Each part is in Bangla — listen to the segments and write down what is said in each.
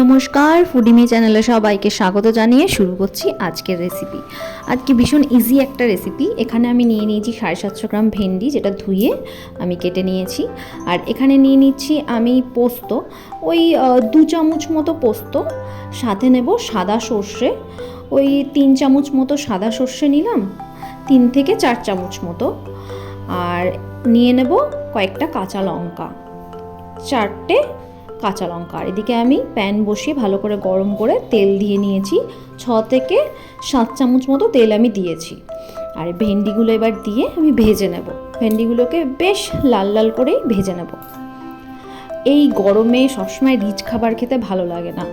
নমস্কার ফুডিমি চ্যানেলে সবাইকে স্বাগত জানিয়ে শুরু করছি আজকের রেসিপি আজকে ভীষণ ইজি একটা রেসিপি এখানে আমি নিয়ে নিয়েছি সাড়ে সাতশো গ্রাম ভেন্ডি, যেটা ধুয়ে আমি কেটে নিয়েছি। আর এখানে নিয়ে নিচ্ছি আমি পোস্ত। ওই দু চামচ মতো পোস্ত, সাথে নেব সাদা সর্ষে। ওই তিন চামচ মতো সাদা সর্ষে নিলাম, তিন থেকে চার চামচ মতো। আর নিয়ে নেব কয়েকটা কাঁচা লঙ্কা, চারটে কাঁচা লঙ্কা। আর এদিকে আমি প্যান বসিয়ে ভালো করে গরম করে তেল দিয়ে নিয়েছি। ছ থেকে সাত চামচ মতো তেল আমি দিয়েছি। আর ভেন্ডিগুলো এবার দিয়ে আমি ভেজে নেব। ভেন্ডিগুলোকে বেশ লাল লাল করেই ভেজে নেব। এই গরমে সবসময় রিচ খাবার খেতে ভালো লাগে না।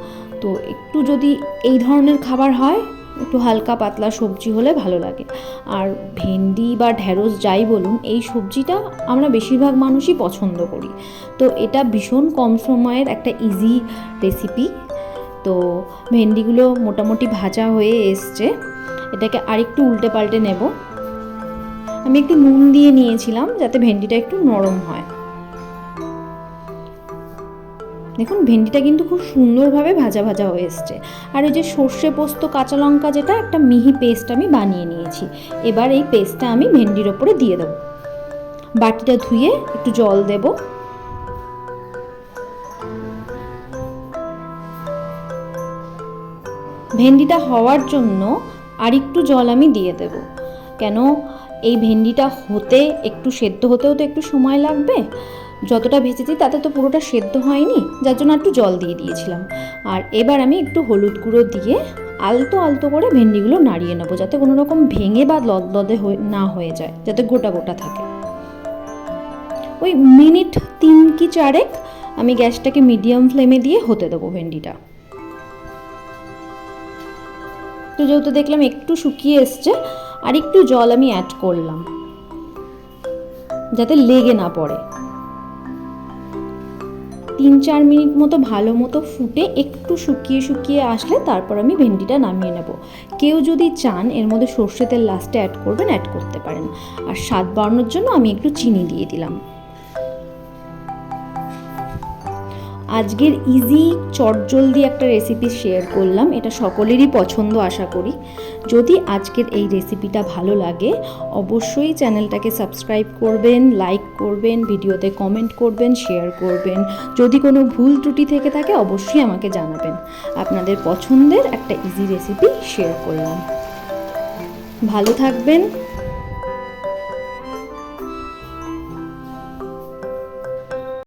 তো একটু যদি এই ধরনের খাবার হয় একটু হালকা পাতলা সবজি হলে ভালো লাগে। আর ভেন্ডি বা ঢ্যাঁড়স যাই বলুন, এই সবজিটা আমরা বেশিরভাগ মানুষই পছন্দ করি। তো এটা ভীষণ কম সময়ের একটা ইজি রেসিপি তো ভেন্ডিগুলো মোটামুটি ভাজা হয়ে এসছে। এটাকে আরেকটু উল্টে পাল্টে নেব। আমি একটু নুন দিয়ে নিয়েছিলাম যাতে ভেন্ডিটা একটু নরম হয়। দেখুন, ভেন্ডিটা কিন্তু খুব সুন্দরভাবে ভাজা ভাজা হয়ে এসছে। আর ওই যে সর্ষে পোস্ত, কাঁচা লঙ্কা, যেটা একটা মিহি পেস্ট আমি বানিয়ে নিয়েছি। এবার এই পেস্টটা আমি ভেন্ডির ওপরে দিয়ে দেবো। বাটিটা ধুয়ে একটু জল দেব। ভেন্ডিটা হওয়ার জন্য আরেকটু জল আমি দিয়ে দেব। কেন? এই ভেন্ডিটা হতে, একটু সেদ্ধ হতেও তো একটু সময় লাগবে। যতটা ভেজেছি তাতে তো পুরোটা সেদ্ধ হয়নি, যার জন্য একটু জল দিয়ে দিয়েছিলাম। আর এবার আমি একটু হলুদ গুঁড়ো দিয়ে আলতো আলতো করে ভেন্ডিগুলো নাড়িয়ে নেব, যাতে কোনো রকম ভেঙে বা লদলদে না হয়ে যায়, যাতে গোটা গোটা থাকে। ওই মিনিট তিন কি চারেক আমি গ্যাসটাকে মিডিয়াম ফ্লেমে দিয়ে হতে দেবো ভেন্ডিটা। তো যেহেতু দেখলাম একটু শুকিয়ে এসছে, আর একটু জল আমি অ্যাড করলাম, যাতে লেগে না পড়ে। তিন চার মিনিট মতো ভালো মতো ফুটে একটু শুকিয়ে শুকিয়ে আসলে তারপর আমি ভেন্ডিটা নামিয়ে নেব। কেউ যদি চান এর মধ্যে সর্ষে তেল লাস্টে অ্যাড করবেন অ্যাড করতে পারেন। আর স্বাদ বাড়ানোর জন্য আমি একটু চিনি দিয়ে দিলাম। আজকের ইজি চটজলদি একটা রেসিপি শেয়ার করলাম। এটা সকলেরই পছন্দ, আশা করি। যদি আজকের এই রেসিপিটা ভালো লাগে, অবশ্যই চ্যানেলটাকে সাবস্ক্রাইব করবেন লাইক করবেন, ভিডিওতে কমেন্ট করবেন শেয়ার করবেন। যদি কোনো ভুল ত্রুটি থেকে থাকে, অবশ্যই আমাকে জানাবেন। আপনাদের পছন্দের একটা ইজি রেসিপি শেয়ার করলাম। ভালো থাকবেন।